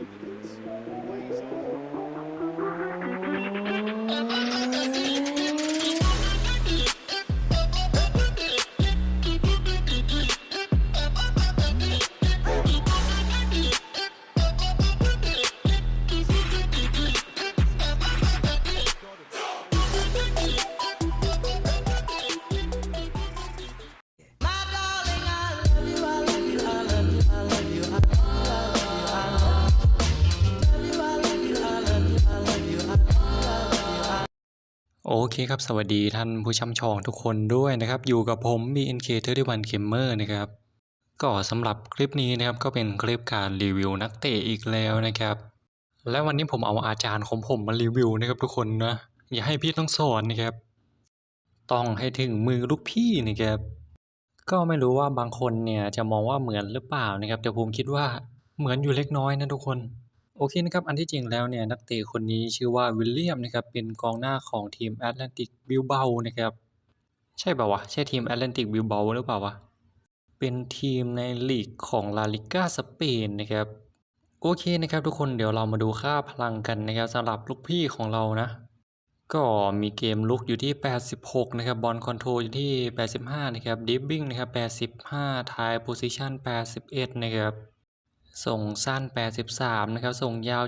โอ เคครับสวัสดีท่านผู้ชมชองทุกคนด้วยนะครับ อยู่กับผม BNK31 Gamer นะครับก็สำหรับคลิปนี้นะครับก็เป็นคลิปการรีวิวนักเตะอีกแล้วนะครับ และวันนี้ผมเอาอาจารย์ของผมมารีวิวนะครับทุกคนนะอย่าให้พี่ต้องสอนนะครับ ต้องให้ถึงมือลูกพี่นะครับ ก็ไม่รู้ว่าบางคนเนี่ยจะมองว่าเหมือนหรือเปล่านะครับ แต่ผมคิดว่าเหมือนอยู่เล็กน้อยนะทุกคน โอเคนะครับ อันที่จริงแล้วเนี่ยนักเตะคนนี้ชื่อว่าวิลเลียมนะครับ เป็นกองหน้าของทีมแอตแลนติกบิลเบานะครับ ใช่ป่าวะ ใช่ทีมแอตแลนติกบิลเบาหรือเปล่าวะ เป็นทีมในลีกของลาลิก้าสเปนนะครับ โอเคนะครับทุกคนเดี๋ยวเรามาดูค่าพลังกันนะครับสำหรับลูกพี่ของเรานะ ก็มีเกมลุกอยู่ที่ 86 นะครับ บอลคอนโทรลอยู่ที่ 85 นะครับดิฟบิ้งนะครับ 85ทายโพซิชัน81 นะครับ ส่งสั้น 83 นะครับ ส่งยาว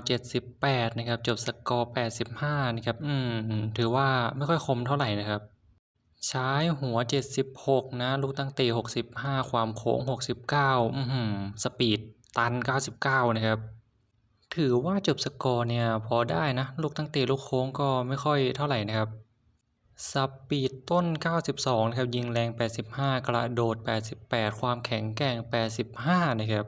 78 นะครับ จบสกอร์ 85 นะครับ อืม ถือว่าไม่ค่อยคมเท่าไหร่นะครับ ใช้หัว 76 นะ ลูกตั้งเตะ65 ความโค้ง 69 อือหือสปีดตัน 99 นะครับ ถือว่าจบสกอร์เนี่ย พอได้นะ ลูกตั้งเตะลูกโค้งก็ไม่ค่อยเท่าไหร่นะครับสปีดต้น 92 นะครับ ยิงแรง 85 กระโดด 88 ความแข็งแกร่ง 85 นะครับ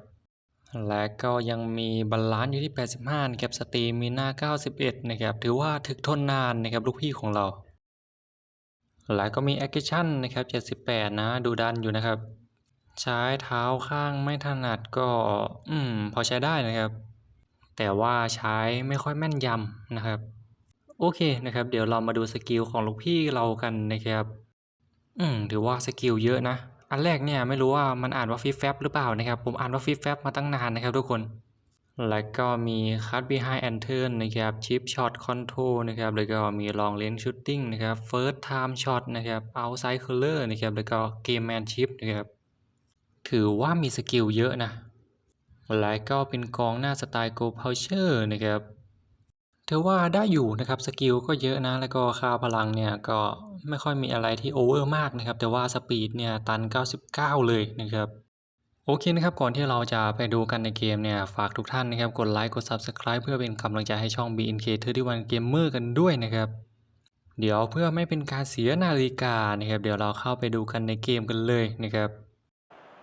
และก็ยังมีบาลานซ์อยู่ที่ 85นะครับสตรีมีหน้า 91 นะครับ ถือว่าถึกทนนานนะครับลูกพี่ของเรา และก็มีแอคชั่นนะครับ 78 นะ ดูดันอยู่นะครับ ใช้เท้าข้างไม่ถนัดก็ อืม พอใช้ได้นะครับ แต่ว่าใช้ไม่ค่อยแม่นยำนะครับ โอเคนะครับ เดี๋ยวเรามาดูสกิลของลูกพี่เรากันนะครับ อืม ถือว่าสกิลเยอะนะ อันแรกเนี่ยไม่รู้ว่ามันอ่านว่าฟิฟแฟบหรือเปล่านะครับ ผมอ่านว่าฟิฟแฟบมาตั้งนานนะครับทุกคน แล้วก็มีคัต behind and turn นะครับ chip shot control นะครับ แล้วก็มี long range shooting นะครับ first time shot นะครับ outside curler นะครับ แล้วก็ game manship นะครับ ถือว่ามีสกิลเยอะนะ และก็เป็นกองหน้าสไตล์ go poacher นะครับถือว่าได้อยู่นะครับสกิลก็เยอะนะ แล้วก็ค่าพลังเนี่ยก็ ไม่ค่อยมีอะไรที่โอเวอร์มากนะครับ แต่ว่าสปีดเนี่ยตัน 99 เลยนะครับโอเคนะครับก่อนที่เราจะไปดูกันในเกมเนี่ยฝากทุกท่านนะครับกดไลค์กด Subscribe เพื่อเป็นกำลังใจให้ช่อง BNK31 Gamer กันด้วยนะครับ เดี๋ยวเพื่อไม่เป็นการเสียนาฬิกานะครับเดี๋ยวเราเข้าไปดูกันในเกมกันเลยนะครับ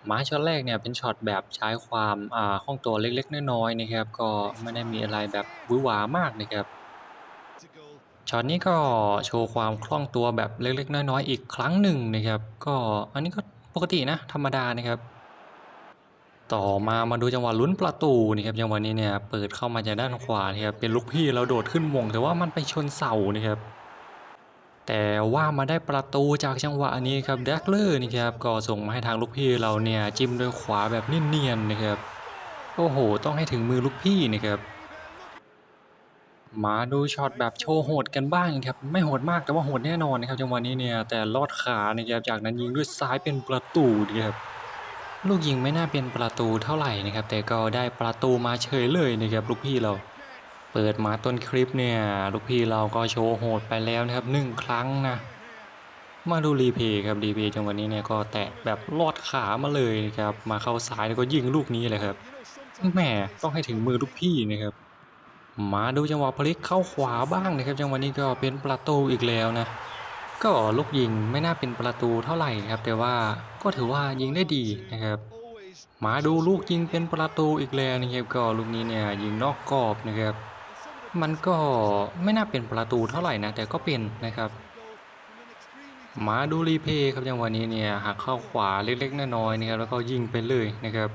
ไม้ช็อตแรกเนี่ยเป็นช็อตแบบใช้ความอ่าคล่องตัวเล็กๆน้อยๆนะครับ ก็ไม่ได้มีอะไรแบบวือหวามากนะครับ ช็อตนี้ก็โชว์ความคล่องตัวแบบเล็ก ๆ น้อยๆอีกครั้งหนึ่งนะครับ ก็อันนี้ก็ปกตินะ ธรรมดานะครับ ต่อมามาดูจังหวะลุ้นประตูนี่ครับจังหวะนี้เนี่ยเปิดเข้ามาจากด้านขวานะครับเป็นลูกพี่เราโดดขึ้นมงแต่ว่ามันไปชนเสานะครับ แต่ว่ามาได้ประตูจากจังหวะนี้ครับแดกเลอร์นี่ครับก็ส่งมาให้ทางลูกพี่เราเนี่ยจิ้มด้วยขวาแบบเนียนๆนะครับโอ้โห ต้องให้ถึงมือลูกพี่นะครับ มาดูช็อตแบบโชว์โหดกันบ้างครับไม่โหดมากแต่ว่าโหดแน่นอนนะครับจังหวะนี้เนี่ยแต่ลอดขานะครับจากนั้นยิงด้วยซ้ายเป็นประตูนะครับลูกยิงไม่น่าเป็นประตูเท่าไหร่นะครับ แต่ก็ได้ประตูมาเฉยเลยนะครับลูกพี่เรา เปิดมาต้นคลิปเนี่ยลูกพี่เราก็โชว์โหดไปแล้วนะครับหนึ่งครั้งนะมาดูรีเพย์ครับรีเพย์จังหวะนี้เนี่ยก็แตะแบบลอดขามาเลยนะครับมาเข้าซ้ายแล้วก็ยิงลูกนี้เลยครับแหมต้องให้ถึงมือลูกพี่นะครับ มาดูจังหวะพลิกเข้าขวาบ้างนะครับ จังหวะนี้ก็เป็นประตูอีกแล้วนะ ก็ลูกยิงไม่น่าเป็นประตูเท่าไหร่ครับ แต่ว่าก็ถือว่ายิงได้ดีนะครับ มาดูลูกยิงเป็นประตูอีกแล้วนะครับก็ลูกนี้เนี่ยยิงนอกกรอบนะครับ มันก็ไม่น่าเป็นประตูเท่าไหร่นะแต่ก็เป็นนะครับ มาดูรีเพย์ครับจังหวะนี้เนี่ยหักเข้าขวาเล็กๆน้อยๆนะครับแล้วก็ยิงไปเลยนะครับ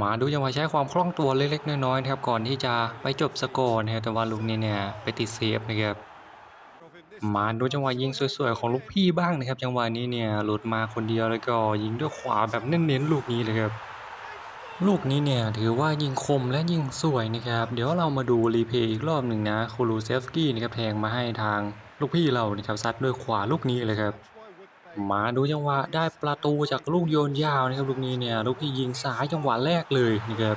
มาดูจังหวะใช้ความคล่องตัวเล็กๆน้อยๆนะครับก่อนที่จะไปจบสกอร์นะครับแต่ว่าลูกนี้เนี่ยไปติดเซฟนะครับมาดูจังหวะยิงสวยๆของลูกพี่บ้างนะครับ จังหวะนี้เนี่ยหลุดมาคนเดียวแล้วก็ยิงด้วยขวาแบบเน้นๆลูกนี้เลยครับลูกนี้เนี่ยถือว่ายิงคมและยิงสวยนะครับเดี๋ยวเรามาดูรีเพย์อีกรอบหนึ่งนะคูลูเซฟสกี้นะครับแทงมาให้ทางลูกพี่เรานะครับซัดด้วยขวาลูกนี้เลยครับ มาดูจังหวะได้ประตูจากลูกโยนยาวนะครับลูกนี้เนี่ยลูกพี่ยิงซ้ายจังหวะแรกเลยนะครับ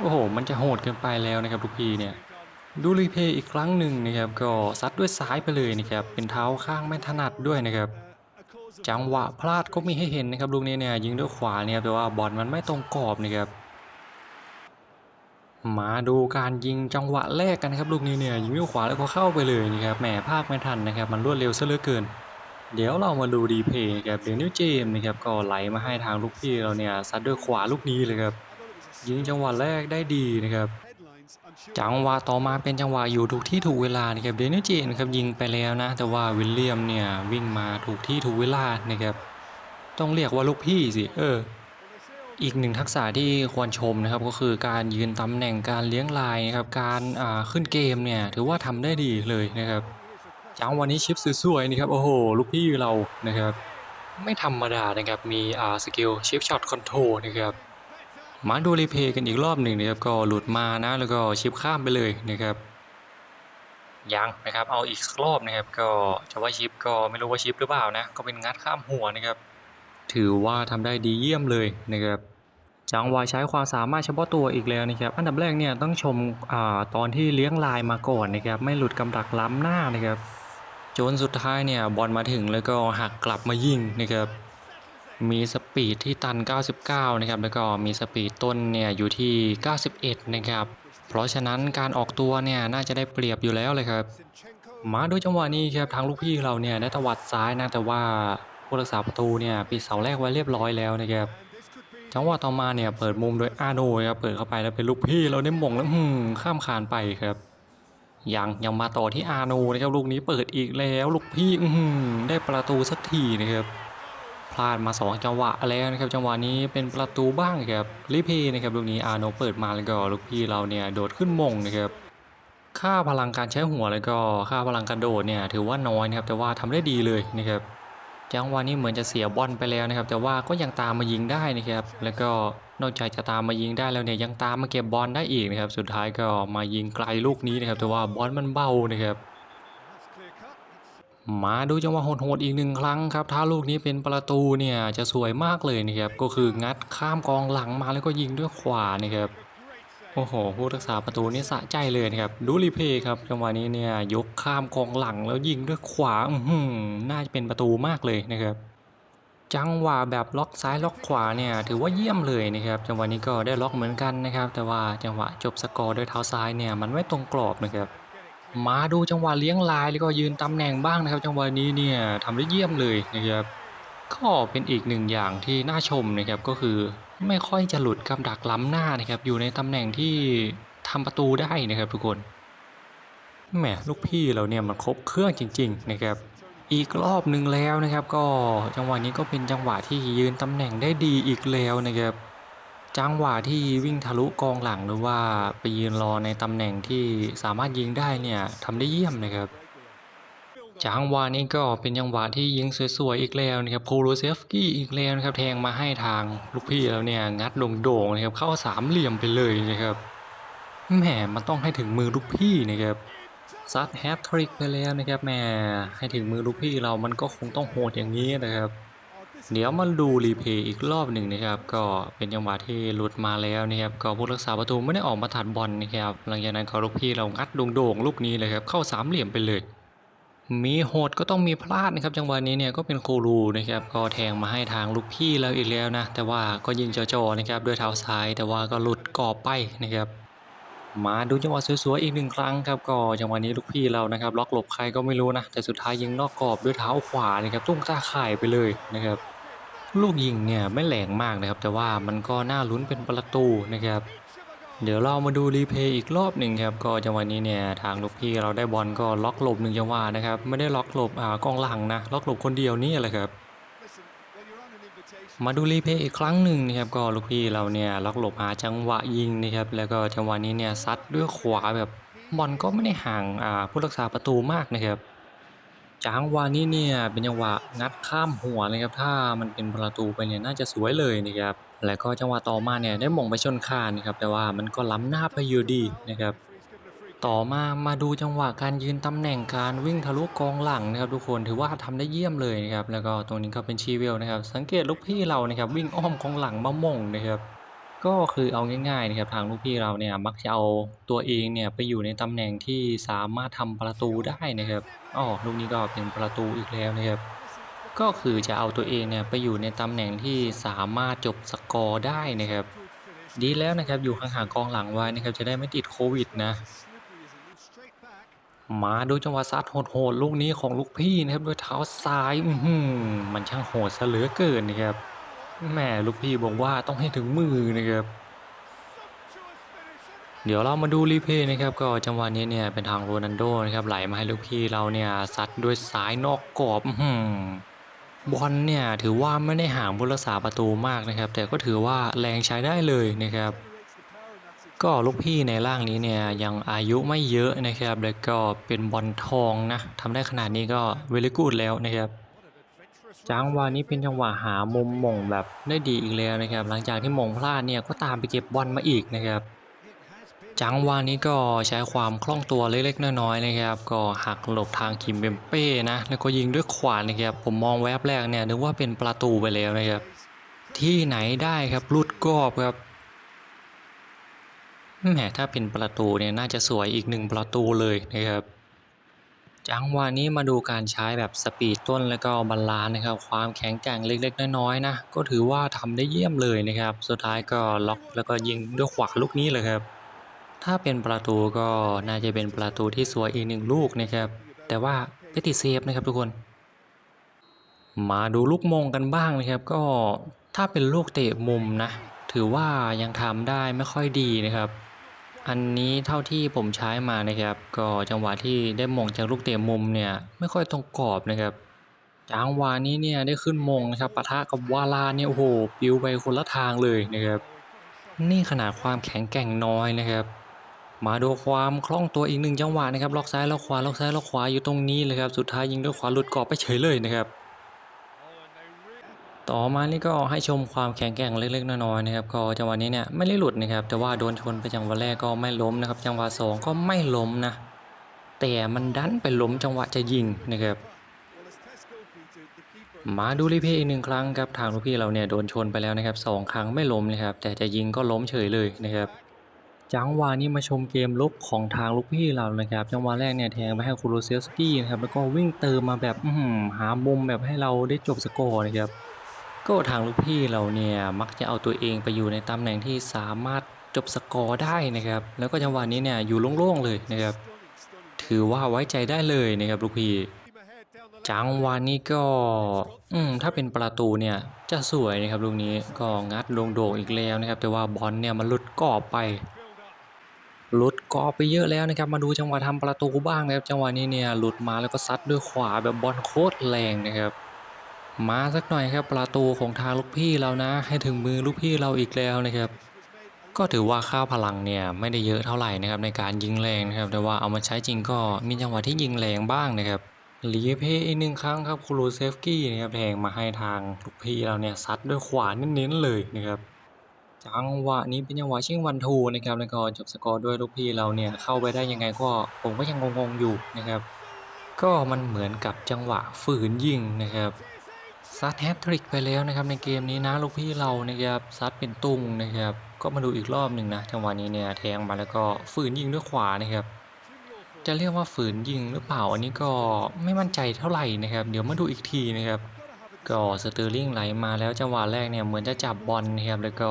โอ้โหมันจะโหดเกินไปแล้วนะครับลูกพี่เนี่ยดูรีเพย์อีกครั้งหนึ่งนะครับก็ซัดด้วยซ้ายไปเลยนะครับเป็นเท้าข้างไม่ถนัดด้วยนะครับจังหวะพลาดก็มีให้เห็นนะครับลูกนี้เนี่ยยิงด้วยขวาเนี่ยแต่ว่าบอลมันไม่ตรงกรอบนะครับมาดูการยิงจังหวะแรกกันนะครับลูกนี้เนี่ยยิงด้วยขวาแล้วก็เข้าไปเลยนะครับแหมภาคไม่ทันนะครับมันรวดเร็วซะเหลือเกิน เดี๋ยวเรามาดูดีเพย์กับเดนิลเจมส์นะครับก็ไหลมาให้ทางลูกพี่เราเนี่ยซัดด้วยขวาลูกนี้เลยครับยิงจังหวะแรกได้ดีนะครับ จังหวะต่อมาเป็นจังหวะอยู่ถูกที่ถูกเวลานะครับเดนิลเจมส์ครับยิงไปแล้วนะ แต่ว่าวิลเลียมเนี่ยวิ่งมาถูกที่ถูกเวลานะครับต้องเรียกว่าลูกพี่สิเอออีกหนึ่งทักษะที่ควรชมนะครับก็คือการยืนตำแหน่งการเลี้ยงลายนะครับการขึ้นเกมเนี่ยถือว่าทำได้ดีเลยนะครับ จังวันนี้ชิปสวยๆนี่ครับโอ้โหลูกพี่เรานะครับ ไม่ธรรมดานะครับมีอ่าสกิลชิปช็อตคอนโทรนะครับมาดูรีเพย์กันอีกรอบหนึ่งนะครับก็หลุดมานะแล้วก็ชิปข้ามไปเลยนะครับยังนะครับเอาอีกรอบนะครับก็จะว่าชิปก็ไม่รู้ว่าชิปหรือเปล่านะก็เป็นงัดข้ามหัวนะครับ ถือว่าทำได้ดีเยี่ยมเลยนะครับจังหวะใช้ความสามารถเฉพาะตัวอีกแล้วนะครับ อันดับแรกเนี่ยต้องชมอตอนที่เลี้ยงลายมาก่อนนะครับ ไม่หลุดกำดักล้ำหน้านะครับ จนสุดท้ายเนี่ยบอลมาถึงแล้วก็หักกลับมายิงนะครับมีสปีดที่ตัน 99 นะครับ แล้วก็มีสปีดต้นเนี่ยอยู่ที่ 91 นะครับ เพราะฉะนั้นการออกตัวเนี่ยน่าจะได้เปรียบอยู่แล้วเลยครับ มาด้วยจังหวะนี้ครับทางลูกพี่เราเนี่ยได้ตวัดซ้ายนะแต่ว่าผู้รักษาประตูเนี่ยปิดเสาแรกไว้เรียบร้อยแล้วนะครับ จังหวะต่อมาเนี่ยเปิดมุมโดยอาโนครับเปิดเข้าไปแล้วเป็นลูกพี่เราได้มงแล้วหืมข้ามคานไปครับ ยังยังมาต่อที่อาโนนะครับลูกนี้เปิดอีกแล้วลูกพี่อืได้ประตูสักทีนะครับพลาดมาสองจังหวะแล้วนะครับจังหวะนี้เป็นประตูบ้างครับลิพย์นะครับลูกนี้อาโนเปิดมาแล้วก็ลูกพี่เราเนี่ยโดดขึ้นมงนะครับค่าพลังการใช้หัวแล้วก็ค่าพลังการโดดเนี่ยถือว่าน้อยนะครับแต่ว่าทำได้ดีเลยนะครับจังหวะนี้เหมือนจะเสียบอลไปแล้วนะครับแต่ว่าก็ยังตามมายิงได้นะครับแล้วก็ นอกจากจะตามมายิงได้แล้วเนี่ยยังตามมาเก็บบอลได้อีกนะครับ สุดท้ายก็มายิงไกลลูกนี้นะครับ แต่ว่าบอลมันเบานะครับ มาดูจังหวะโหดๆอีกหนึ่งครั้งครับ ถ้าลูกนี้เป็นประตูเนี่ยจะสวยมากเลยนะครับ ก็คืองัดข้ามกองหลังมาแล้วก็ยิงด้วยขวานะครับโอ้โห ผู้รักษาประตูนี่สะใจเลยนะครับ ดูรีเพย์ครับ จังหวะนี้เนี่ยยกข้ามกองหลังแล้วยิงด้วยขวา อืน่าจะเป็นประตูมากเลยนะครับ จังหวะแบบล็อกซ้ายล็อกขวาเนี่ยถือว่าเยี่ยมเลยนะครับ จังหวะนี้ก็ได้ล็อกเหมือนกันนะครับ แต่ว่าจังหวะจบสกอร์ด้วยเท้าซ้ายเนี่ยมันไม่ตรงกรอบนะครับ มาดูจังหวะเลี้ยงลายแล้วก็ยืนตำแหน่งบ้างนะครับ จังหวะนี้เนี่ยทำได้เยี่ยมเลยนะครับก็เป็นอีกหนึ่งอย่างที่น่าชมนะครับก็คือไม่ค่อยจะหลุดกับดักล้ำหน้านะครับ อยู่ในตำแหน่งที่ทำประตูได้นะครับทุกคนแหมลูกพี่เราเนี่ยมันครบเครื่องจริง ๆ นะครับ อีกรอบหนึ่งแล้วนะครับ ก็จังหวะนี้ก็เป็นจังหวะที่ยืนตำแหน่งได้ดีอีกแล้วนะครับ จังหวะที่วิ่งทะลุกองหลังหรือว่าไปยืนรอในตำแหน่งที่สามารถยิงได้เนี่ยทำได้เยี่ยมนะครับจังหวะนี้ก็เป็นจังหวะที่ยิงสวยๆอีกแล้วนะครับโคโลเซฟกี้อีกแล้วนะครับแทงมาให้ทางลูกพี่แล้วเนี่ยงัดโด่งๆนะครับเข้าสามเหลี่ยมไปเลยนะครับแหมมันต้องให้ถึงมือลูกพี่นะครับ ซัดแฮตทริกไปแล้วนะครับแหมให้ถึงมือลูกพี่เรามันก็คงต้องโหดอย่างนี้นะครับ เดี๋ยวมาดูรีเพย์อีกรอบหนึ่งนะครับ ก็เป็นจังหวะที่หลุดมาแล้วนะครับ ก็ผู้รักษาประตูไม่ได้ออกมาถัดบอลนะครับ หลังจากนั้นเขาลูกพี่เรางัดโด่งๆลูกนี้เลยครับ เข้าสามเหลี่ยมไปเลยมีโหดก็ต้องมีพลาดนะครับ จังหวะนี้เนี่ยก็เป็นโครูนะครับก็แทงมาให้ทางลูกพี่เราอีกแล้วนะ แต่ว่าก็ยิงจ่อๆนะครับด้วยเท้าซ้าย แต่ว่าก็หลุดกรอบไปนะครับ มาดูจังหวะสวยๆอีกหนึ่งครั้งครับก็จังหวะนี้ลูกพี่เรานะครับ ล็อกหลบใครก็ไม่รู้นะ แต่สุดท้ายยิงนอกกรอบด้วยเท้าขวานะครับตุ้งตาข่ายไปเลยนะครับ ลูกยิงเนี่ยไม่แรงมากนะครับ แต่ว่ามันก็น่าลุ้นเป็นประตูนะครับ เดี๋ยวเรามาดูรีเพย์อีกรอบหนึ่งครับก็จังหวะนี้เนี่ยทางลูกพี่เราได้บอลก็ล็อกหลบหนึ่งจังหวะนะครับ ไม่ได้ล็อกหลบอ่ากองหลังนะล็อกหลบคนเดียวนี่แหละครับ มาดูรีเพย์อีกครั้งหนึ่งนะครับก็ลูกพี่เราเนี่ยล็อกหลบหาจังหวะยิงนะครับแล้วก็จังหวะนี้เนี่ยซัดด้วยขวาแบบบอลก็ไม่ได้ห่างอ่าผู้รักษาประตูมากนะครับจังหวะนี้เนี่ยเป็นจังหวะงัดข้ามหัวเลยครับถ้ามันเป็นประตูไปเนี่ยน่าจะสวยเลยนะครับแล้วก็จังหวะต่อมาเนี่ยได้หม่งไปชนคานนะครับแต่ว่ามันก็ล้ำหน้าไปอยู่ดีนะครับ ต่อมามาดูจังหวะการยืนตำแหน่งการวิ่งทะลุกองหลังนะครับทุกคนถือว่าทำได้เยี่ยมเลยนะครับแล้วก็ตรงนี้ก็เป็นชีเวลนะครับ สังเกตลูกพี่เรานะครับวิ่งอ้อมกองหลังมาม่งนะครับก็คือเอาง่ายๆนะครับทางลูกพี่เราเนี่ยมักจะเอาตัวเองเนี่ยไปอยู่ในตำแหน่งที่สามารถทำประตูได้นะครับอ๋อลูกนี้ก็เป็นประตูอีกแล้วนะครับก็คือจะเอาตัวเองเนี่ยไปอยู่ในตำแหน่งที่สามารถจบสกอร์ได้นะครับ ดีแล้วนะครับอยู่ห่างๆกองหลังไว้นะครับจะได้ไม่ติดโควิดนะ มาดูจังหวะซัดโหดๆลูกนี้ของลูกพี่นะครับด้วยเท้าซ้ายอืมันช่างโหดซะเหลือเกินนะครับแม่ลูกพี่บอกว่าต้องให้ถึงมือนะครับเดี๋ยวเรามาดูรีเพย์นะครับก็จังหวะนี้เนี่ยเป็นทางโรนัลโดนะครับไหลมาให้ลูกพี่เราเนี่ยซัดด้วยซ้ายนอกกรอบบอลเนี่ยถือว่าไม่ได้ห่างผู้รักษาประตูมากนะครับ แต่ก็ถือว่าแรงใช้ได้เลยนะครับ ก็ลูกพี่ในร่างนี้เนี่ยยังอายุไม่เยอะนะครับ แล้วก็เป็นบอลทองนะทำได้ขนาดนี้ก็เวลิกูดแล้วนะครับจังหวะนี้เป็นจังหวะหามุมมงแบบได้ดีอีกแล้วนะครับ หลังจากที่มงพลาดเนี่ยก็ตามไปเก็บบอลมาอีกนะครับ จังหวะนี้ก็ใช้ความคล่องตัวเล็กๆน้อยๆนะครับ ก็หักหลบทางคิมเบมเป้นะแล้วก็ยิงด้วยขวานะครับ ผมมองแวบแรกเนี่ยนึกว่าเป็นประตูไปแล้วนะครับ ที่ไหนได้ครับลุดกรอบครับ แหมถ้าเป็นประตูเนี่ยน่าจะสวยอีกหนึ่งประตูเลยนะครับ จังหวะนี้มาดูการใช้แบบสปีดต้นแล้วก็บาลานนะครับ ความแข็งแกร่งเล็กๆ น้อยๆนะก็ถือว่าทำได้เยี่ยมเลยนะครับ สุดท้ายก็ล็อกแล้วก็ยิงด้วยขวาลูกนี้เลยครับ ถ้าเป็นประตูก็น่าจะเป็นประตูที่สวยอีกหนึ่งลูกนะครับ แต่ว่าไปติดเซฟนะครับทุกคน มาดูลูกมงกันบ้างนะครับ ก็ถ้าเป็นลูกเตะมุมนะ ถือว่ายังทำได้ไม่ค่อยดีนะครับ อันนี้เท่าที่ผมใช้มานะครับ ก็จังหวะที่ได้มงจากลูกเตะมุมเนี่ยไม่ค่อยตรงกรอบนะครับจังหวะนี้เนี่ยได้ขึ้นมงนะครับปะทะกับวาลาเนี่ยโอ้โหปิวไปคนละทางเลยนะครับ นี่ขนาดความแข็งแกร่งน้อยนะครับ มาดูความคล่องตัวอีกหนึ่งจังหวะนะครับล็อกซ้ายล็อกขวาล็อกซ้ายล็อกขวาอยู่ตรงนี้เลยครับสุดท้ายยิงด้วยขวาหลุดกรอบไปเฉยเลยนะครับ ต่อมานี่ก็ให้ชมความแข็งแกร่งเล็กๆน้อยๆนะครับก็จังหวะนี้เนี่ยไม่ได้หลุดนะครับแต่ว่าโดนชนไปจังหวะแรกก็ไม่ล้มนะครับจังหวะสองก็ไม่ล้มนะแต่มันดันไปล้มจังหวะจะยิงนะครับมาดูรีเพย์อีกหนึ่งครั้งครับทางลูกพี่เราเนี่ยโดนชนไปแล้วนะครับสองครั้งไม่ล้มนะครับแต่จะยิงก็ล้มเฉยเลยนะครับจังหวะนี้มาชมเกมลุกของทางลูกพี่เรานะครับจังหวะแรกเนี่ยแทงไปให้คูโรเซลสกี้นะครับแล้วก็วิ่งเติมมาแบบอื้อหือหามุมแบบให้เราได้จบสกอร์นะครับ ก็ทางลูกพี่เราเนี่ยมักจะเอาตัวเองไปอยู่ในตำแหน่งที่สามารถจบสกอร์ได้นะครับ แล้วก็จังหวะนี้เนี่ยอยู่โล่งๆเลยนะครับ ถือว่าไว้ใจได้เลยนะครับลูกพี่จังหวะนี้ก็อืมถ้าเป็นประตูเนี่ยจะสวยนะครับลูกนี้ก็งัดลงโด่งอีกแล้วนะครับ แต่ว่าบอลเนี่ยมันหลุดกรอบไปหลุดกรอบไปเยอะแล้วนะครับ มาดูจังหวะทำประตูบ้างนะครับ จังหวะนี้เนี่ยหลุดมาแล้วก็ซัดด้วยขวาแบบบอลโคตรแรงนะครับ มาสักหน่อยครับประตูของทางลูกพี่เรานะ ให้ถึงมือลูกพี่เราอีกแล้วนะครับ ก็ถือว่าค่าพลังเนี่ยไม่ได้เยอะเท่าไหร่นะครับในการยิงแรงนะครับ แต่ว่าเอามาใช้จริงก็มีจังหวะที่ยิงแรงบ้างนะครับรีเพย์อีกหนึ่งครั้งครับครูเซฟกี้นะครับแทงมาให้ทางลูกพี่เราเนี่ยซัดด้วยขวาเน้นๆเลยนะครับจังหวะนี้เป็นจังหวะชิงวันทูนะครับแล้วก็จบสกอร์ด้วยลูกพี่เราเนี่ยเข้าไปได้ยังไงก็ผมก็ยังงงๆอยู่นะครับ ก็มันเหมือนกับจังหวะฝืนยิงนะครับ ซัดแฮตทริกไปแล้วนะครับในเกมนี้นะลูกพี่เรานะครับซัดเป็นตุ้งนะครับ ก็มาดูอีกรอบหนึ่งนะจังหวะนี้เนี่ยแทงมาแล้วก็ฝืนยิงด้วยขวานะครับจะเรียกว่าฝืนยิงหรือเปล่าอันนี้ก็ไม่มั่นใจเท่าไหร่นะครับ เดี๋ยวมาดูอีกทีนะครับ ก็สเตอร์ลิงไหลมาแล้วจังหวะแรกเนี่ยเหมือนจะจับบอลนะครับแล้วก็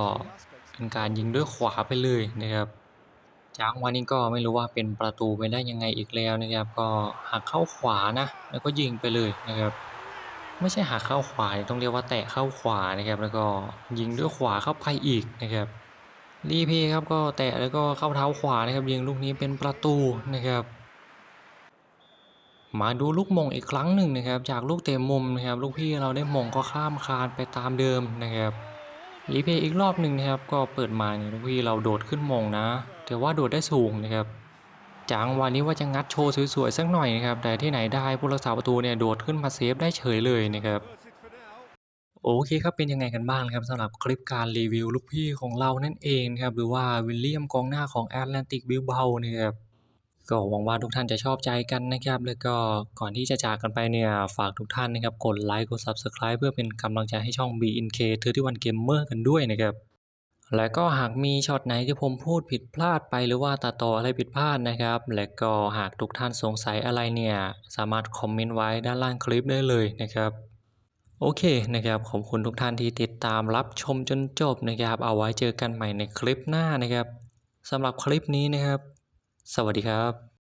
เป็นการยิงด้วยขวาไปเลยนะครับจังหวะนี้ก็ไม่รู้ว่าเป็นประตูไปได้ยังไงอีกแล้วนะครับ ก็หักเข้าขวานะ แล้วก็ยิงไปเลยนะครับ ไม่ใช่หักเข้าขวาต้องเรียกว่าแตะเข้าขวานะครับ แล้วก็ยิงด้วยขวาเข้าไปอีกนะครับรีเพย์ครับก็แตะแล้วก็เข้าเท้าขวานะครับยิงลูกนี้เป็นประตูนะครับ มาดูลูกมงอีกครั้งหนึ่งนะครับ จากลูกเตะมุมนะครับ ลูกพี่เราได้มงก็ข้ามคานไปตามเดิมนะครับรีเพย์อีกรอบหนึ่งนะครับ ก็เปิดมาเนี่ยลูกพี่เราโดดขึ้นมงนะ แต่ว่าโดดได้สูงนะครับ จังวะนี้ว่าจะงัดโชว์สวยๆสักหน่อยนะครับแต่ที่ไหนได้ผู้รักษาประตูเนี่ยโดดขึ้นมาเซฟได้เฉยเลยนะครับโอเคครับเป็นยังไงกันบ้างครับสำหรับคลิปการรีวิวลูกพี่ของเรานั่นเองนะครับหรือว่าวิลเลียมกองหน้าของแอตแลนติกบิลเบานะครับก็หวังว่าทุกท่านจะชอบใจกันนะครับ แล้วก็ก่อนที่จะจากกันไปเนี่ย ฝากทุกท่านนะครับ กดไลค์กด Subscribe เพื่อเป็นกำลังใจให้ช่อง BNK 31 Gamer กันด้วยนะครับ และก็หากมีช็อตไหนที่ผมพูดผิดพลาดไปหรือว่าตัดต่ออะไรผิดพลาดนะครับ และก็หากทุกท่านสงสัยอะไรเนี่ยสามารถคอมเมนต์ไว้ด้านล่างคลิปได้เลยนะครับโอเคนะครับขอบคุณทุกท่านที่ติดตามรับชมจนจบนะครับ เอาไว้เจอกันใหม่ในคลิปหน้านะครับสำหรับคลิปนี้นะครับ สวัสดีครับ